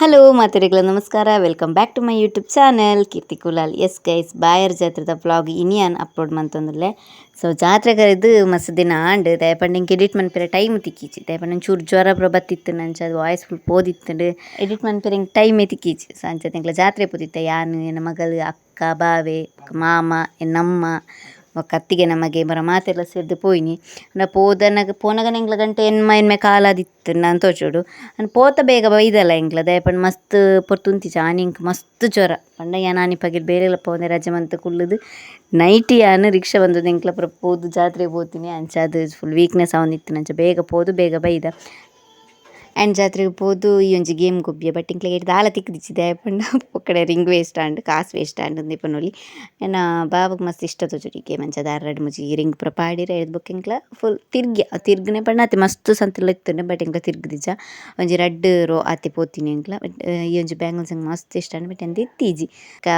Hello ಮಾತೆರೆಗಳ ನಮಸ್ಕಾರ. Welcome back to my YouTube channel Keerthi Kulal yes guys Bayar ಜಾತ್ರೆದ blog ಇನಿಯನ್ ಅಪ್ಲೋಡ್ ಮಂತೊಂದುಲ್ಲೆ. ಸೊ ಜಾತ್ರೆ ಕರೆದು ಮಸ್ತ್ ದಿನ ಆಂಡ್ ದಯಪಂಡ್ ಹಿಂಗೆ ಎಡಿಟ್ ಮನ್ಪೆರೆ ಟೈಮ್ ತಿಕ್ಕೀಚಿ. ದಯಪಂಡ ಚೂರು ಜ್ವರ ಪ್ರ ಬತ್ತಿತ್ತು ನಂಚ ಅದು ವಾಯ್ಸ್ ಫುಲ್ ಪೋದಿತ್ತುಂಡು ಎಡಿಟ್ ಮನ್ಪೆರೆ ಹಿಂಗೆ ಟೈಮೇ ತಿಕ್ಕೀಚಿ. ಸೊ ತಿಂಗಳ ಜಾತ್ರೆ ಪೋದಿತ್ತೆ ಯಾನು ನನ್ನ ಮಗಳು, ಅಕ್ಕ ಬಾವೆ ಮಾಮ, ಎನ್ನಮ್ಮ ಬೊಕ್ಕ ಅತ್ತಿಗೆ ನಮಗೆ ಬರ ಮಾತೆಲ್ಲ ಸೇರ್ದು ಪೋಯಿನಿ. ಅಂಡ ಪೋದನಗ ಪೋನಗನೆ ಎಂಕ್ಲ ಗಂಟೆ ಎನ್ಮ, ಎನ್ಮೆ ಕಾಲಾದಿತ್ತು. ನಾನು ತೋಜುಡು ಆಂಡ ಪೋತ ಬೇಗ ಬೈದಲ್ಲ ಎಂಗ್ಲ. ದಯಪಂಡ ಮಸ್ತ್ ಪೊರ್ತುಂತಿಜ ಆನಿಂಕ್ ಮಸ್ತ್ ಜ್ವರ. ಪಂಡ ಯಾನ್ ಬೇರೆ ಬೇರೆಲ ಪೋನೆ ರಜೆ ಮಂತ್ ಕುಲ್ಲುದು ನೈಟಿ ಯಾನ್ ರಿಕ್ಷಾ ಬಂದು ಎಂಕ್ಲ ಪೂರ ಪೋದು, ಜಾತ್ರೆಗ್ ಪೋತಿನಿ. ಅಂಚ ಅದು ಫುಲ್ ವೀಕ್ನೆಸ್ ಅವನಿತ್ತು ಅಂಚ ಬೇಗ ಪೋದು, ಬೇಗ ಬೈದ. ಆ್ಯಂಡ್ ಜಾತ್ರೆಗ್ ಪೋದು ಈ ಒಂಜಿ ಗೇಮ್ ಗೊಬ್ಬೆ ಬಟ್ ಇಂಕ್ಲೆಗ್ ಎಡ್ಡೆ ದಾಲ ತಿಕ್ಕುದಿಚ್ಚಿ ಪಂಡ ಪೊಕ್ಕಡೆ ರಿಂಗ್ ವೇಸ್ಟ್ ಆಂಡ್ ಕಾಸ್ ವೇಸ್ಟ್ ಆಂಡ್ ಉಂದೆಪನೊಲಿ ಎನ್ನ ಬಾಬುಗ್ ಮಸ್ತ್ ಇಷ್ಟ ತೋಜುಂಡು ಈ ಗೇಮ್ ಅಂಚ ದಾರ ರಡ್ಡ್ ಮೂಜಿ ರಿಂಗ್ ಪೂರ ಪಾಡಿರೆ ಎಡ್ದ್ ಬೊಕ ಎಂಕ್ಲ ಫುಲ್ ತಿರ್ಗ್ಯ ತಿರ್ಗ್ನೆ ಪಂಡ ಅತಿ ಮಸ್ತ್ ಸಂತುಲ ಇತ್ತುಂಡು ಬಟ್ ಎಂಕ್ಲ ತಿರ್ಗುದಿಜ್ಜ. ಒಂಜಿ ರಡ್ಡ್ ರೋ ಆತೆ ಪೋತೀನಿ ಎಂಕ್ಲ ಬಟ್ ಒಂಜಿ ಬ್ಯಾಂಗಲ್ಸ್ ಎಂಕ್ ಮಸ್ತ್ ಇಷ್ಟ ಆಂಡ್ ಬಟ್ ಎಂತ ಇತ್ತೀಜಿ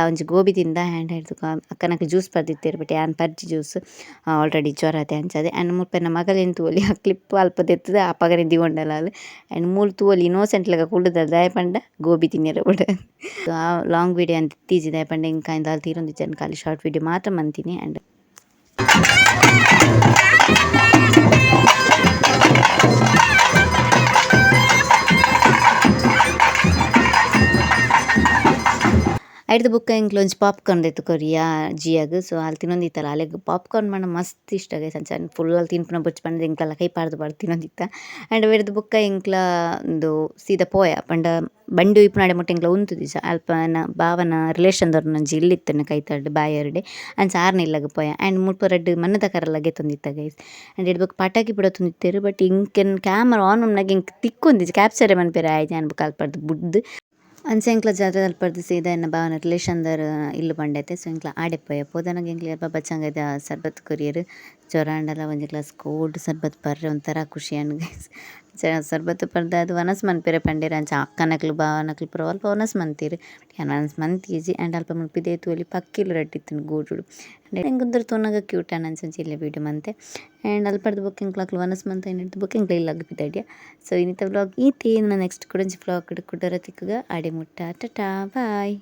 ಒಂಜಿ ಗೋಬಿ ತಿಂದ ಹ್ಯಾಂಡ್ ಹಿಡ್ದು ಅಕ್ಕನಕ್ಲೆ ಜ್ಯೂಸ್ ಪರ್ದಿತ್ತೆರ್ ಬಟ್, ಯಾನ್ ಪರ್ಜಿ ಜ್ಯೂಸ್ ಆಲ್ರೆಡಿ ಜ್ವರತೆ ಅಂಚದೆ. ಆ್ಯಂಡ್ ಮುಲ್ಪೆನ ಮಗಲೆನ್ ತೂವೊಲಿ ಆ ಕ್ಲಿಪ್ ಅಲ್ಪ ದೆತ್ತುದು ಆ ಪಗರೆ ದಿಗೊಂಡಲಾಲ್ ಆ್ಯಂಡ್ ಮೂಲು ತೂವೊಲಿ ಇನ್ನೋಸೆಂಟ್ ಕುಲ್ಲುದಲ್ ದಾಯೆ ದಾಯಪಂಡ ಗೋಬಿ ತಿನ್ಯರೆ ಬುಡ. ಆ ಲಾಂಗ್ ವಿಡಿಯೋ ಅಂತ್ ಇತ್ತೀಜಿ ದಾಯಪಂಡ ಇಂಕ ದಾಲ್ ಜನ ಖಾಲಿ ಶಾರ್ಟ್ ವಿಡಿಯೋ ಮಾತ್ರ ಮಂತೀನಿ ಆ್ಯಂಡ್ ಐಡ್ದು ಬುಕ್ಕ ಎಂಕ್ಲ ಒಂಜಿ ಪಾಪ್ಕಾರ್ನ್ ದೆತ್ತು ಕೊರಿಯ ಜಿಯಾಗ್. ಸೊ ಅಲ್ಲಿ ತಿನೊಂದಿತ್ತಲ್ಲ ಅಲೆಗ್ ಪಾಪ್ಕಾರ್ನ್ ಪಂಡ ಮಸ್ತ್ ಇಷ್ಟ ಗೈಸ್. ಅಂಚ ಫುಲ್ ಅಲ್ಲಿ ತಿನ್ಪುನ ಬುಚ್ಚಿ ಪಂಡ ಇಂಕಲ ಕೈ ಪಾರ್ದು ಪಾರ್ದು ತಿನ್ನೊಂದಿತ್ತ ಆ್ಯಂಡ್ ಅವೆಡ್ದ್ ಬುಕ್ಕ ಎಂಕ್ಲ ಉಂದು ಸೀದ ಪೋಯ. ಪಂಡ ಬಂಡಿ ಉಪ್ಪುನಾಡೆ ಮುಟ್ಟ ಎಂಕ್ಲ ಉಂತುದಿಜ ಅಲ್ಪನ ಬಾವನ ರಿಲೇಷನ್ದವ್ರು ಒಂಜಿ ಕೈ ಕೈತಡ್ಡ್ ಬಾಯರ್ಡೆ ಅಂಚ ಆರ್ನ ಇಲ್ಲಗ್ ಪೋಯ. ಆ್ಯಂಡ್ ಮುಲ್ಪ ರಡ್ಡ್ ಮಣ್ಣದ ಕರಲ ಗೆತ್ತೊಂದಿತ್ತ ಗೈಸ್. ಆ್ಯಂಡ್ ಬೊಕ ಪಟಾಕಿ ಪೂರ ತುಂದಿತ್ತೆರ್ ಬಟ್ ಇಂಕೆನ್ ಕ್ಯಾಮರಾ ಆನ್ ಮನ್ಪುನಗ ಎಂಕ್ ತಿಕ್ಕೊಂದಿಜಿ ಕ್ಯಾಪ್ಚರ್ ಮನ್ಪೆರೆ ಆಯ್ತು. ಜನ್ ಬೊಕ ಅಲ್ಪರ್ದು ಬುಡ್ದು. ಅಂಚ ಎಂಕ್ಲ ಜಾತ್ರೆ ಅಲ್ಪರ್ದು ಸೀದಾ ಎನ್ನ ಬಾವನ ರಿಲೇಷನ್ದರ್ ಇಲ್ಲು ಬಂಡೈತೆ. ಸೊ ಎಂಕ್ಲ ಆಡೆ ಪೋಯ. ಪೋದನಗ ಎಂಕ್ಲ ಯಲ್ಪ ಬಚ್ಚಂಗದ ಸರ್ಬತ್ ಕೊರಿಯರ್. ಜ್ವರ ಆಂಡಲ ಒಂಜಿ ಗ್ಲಾಸ್ ಕೋಲ್ಡ್ ಸರ್ಬತ್ ಬರ್ರೆ ಒಂಥರ ಖುಷಿ ಆಂಡ್ ಸರ್ಬತ್ ಪರ್ದ ಅದು ವನಸ್ ಮನ್ಪೆರೆ ಪಂಡೆರ್ ಅಂಚ ಅಕ್ಕನಕ್ಲು ಬಾವನಕ್ಲು ಪೂರ ಅಲ್ಪ ವನಸ್ ಮಂತೆರ್ ಯಾನ್ ವನಸ್ ಮಂತಿಜಿ ಆ್ಯಂಡ್ ಅಲ್ಪ ಮುಲ್ಪ ಇದೇ ತೂವೊಲಿ ಪಕ್ಕಿಲು ರಡ್ಡಿತ್ತಿನ ಗೋಜುಡು ಎಂಕ್ ಒಂಥರ ತೂನಗ ಕ್ಯೂಟ್ ಆಂಡ್ ಅಂಚಂಚ ಇಲ್ಲೆ ವೀಡಿಯೋ ಮಂತೆ ಆ್ಯಂಡ್ ಅಲ್ಪರ್ದು ಬೊಕ ಎಂಕ್ಲಕ್ಲು ವನಸ್ ಮಂತ ಏನಿಡ್ದು ಬೊಕ ಎಂಕ್ಲ ಇಲ್ಲಗ್ ಪಿದಡ್ಯ ಸೊ ಇನ್ನಿತ ವ್ಲಾಗ್ ಈತೆ ನೆಕ್ಸ್ಟ್ ಕುಡಂಜಿ ವ್ಲಾಗ್ ಕುಡ್ಡರ ತಿಕ್ಕುಗ ಆಡೆ ಮುಟ್ಟ ಟಟಾ ಬಾಯ್